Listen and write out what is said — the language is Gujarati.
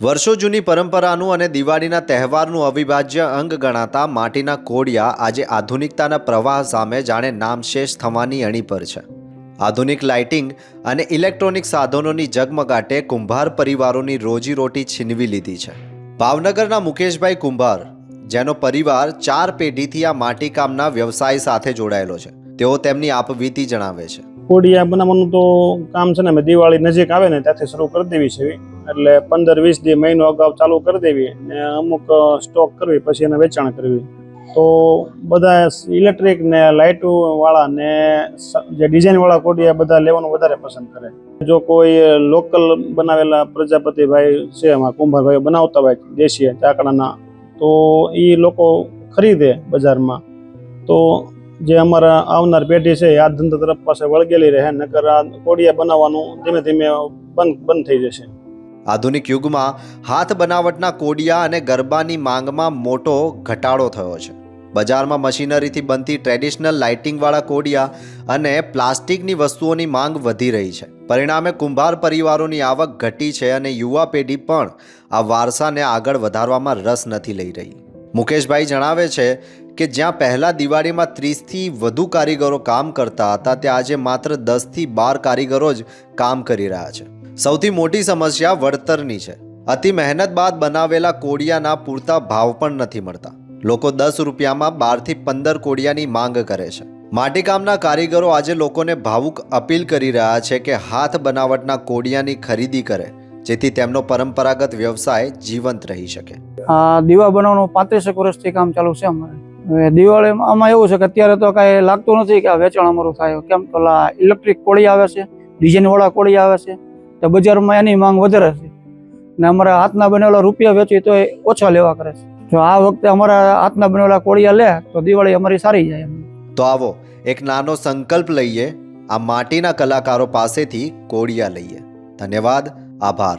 વર્ષો જૂની પરંપરાનું અને દિવાળીના તહેવારનું અવિભાજ્ય અંગ ગણાતા માટીના કોડિયા આજે આધુનિકતાના પ્રવાહ સામે જાણે નામશેષ થવાની અણી પર છે. આધુનિક લાઇટિંગ અને ઇલેક્ટ્રોનિક સાધનોની જગમગાટે કુંભાર પરિવારોની રોજીરોટી છીનવી લીધી છે. ભાવનગરના મુકેશભાઈ કુંભાર, જેનો પરિવાર ચાર પેઢીથી આ માટીકામના વ્યવસાય સાથે જોડાયેલો છે, તેઓ તેમની આપવીતી જણાવે છે. કોડિયા બનાવવાનું તો કામ છે ને દિવાળી નજીક આવે ને ત્યાંથી શરૂ કરી દેવી છે એટલે પંદર, વીસ દી મહિનો અગાઉ ચાલુ કરી દેવી ને અમુક સ્ટોક કરવી, પછી એને વેચાણ કરવી. તો બધા ઇલેક્ટ્રિક ને લાઇટો વાળા ને જે ડિઝાઇન વાળા કોડિયા બધા લેવાનું વધારે પસંદ કરે. જો કોઈ લોકલ બનાવેલા પ્રજાપતિભાઈ છે, એમાં કુંભારભાઈ બનાવતા હોય દેશી ચાકડાના તો એ લોકો ખરીદે બજારમાં. તો જે અમારા આવનાર પેઢી છે આ ધંધા તરફ પાસે વળગેલી રહે, નકર આ કોડિયા બનાવવાનું ધીમે ધીમે બંધ બંધ થઈ જશે. આધુનિક યુગમાં હાથ બનાવટના કોડિયા અને ગરબાની માંગમાં મોટો ઘટાડો થયો છે. બજારમાં મશીનરીથી બનતી ટ્રેડિશનલ લાઇટિંગવાળા કોડિયા અને પ્લાસ્ટિકની વસ્તુઓની માંગ વધી રહી છે. પરિણામે કુંભાર પરિવારોની આવક ઘટી છે અને યુવા પેઢી પણ આ વારસાને આગળ વધારવામાં રસ નથી લઈ રહી. મુકેશભાઈ જણાવે છે કે જ્યાં પહેલાં દિવાળીમાં ત્રીસથી વધુ કારીગરો કામ કરતા હતા, ત્યાં આજે માત્ર દસથી બાર કારીગરો જ કામ કરી રહ્યા છે. સૌથી મોટી સમસ્યા વળતરની છે. અતિ મહેનત બાદ બનાવેલા કોડિયાના પૂરતા ભાવ પણ નથી મળતા. લોકો દસ રૂપિયામાં બારથી પંદર કોડિયાની માંગ કરે છે. માટીકામના કારીગરો આજે લોકોને ભાવુક અપીલ કરી રહ્યા છે કે હાથ બનાવટના કોડિયાની ખરીદી કરે, જેથી તેમનો પરંપરાગત વ્યવસાય જીવંત રહી શકે. આ દીવા બનાવવાનું પાંત્રીસેક વર્ષથી કામ ચાલુ છે અમારે. દિવાળી આમાં એવું છે કે અત્યારે તો કાંઈ લાગતું નથી કે આ વેચાણ અમારું થાય. કેમ પેલા ઇલેક્ટ્રિક કોળી આવે છે ડિઝાઇનવાળા કોળી આવે છે. તો બજારમાં એની માંગ વધારે છે. ને અમારા હાથના બનેલા રૂપિયા વેચી તો એ ઓછા લેવા કરે છે. જો આ વખતે અમારા હાથના બનેલા કોળિયા લે, તો દિવાળી અમારી સારી જાય તો આવો, એક નાનો સંકલ્પ લઈએ. આ માટીના કલાકારો પાસેથી કોળિયા લઈએ. ધન્યવાદ, આભાર.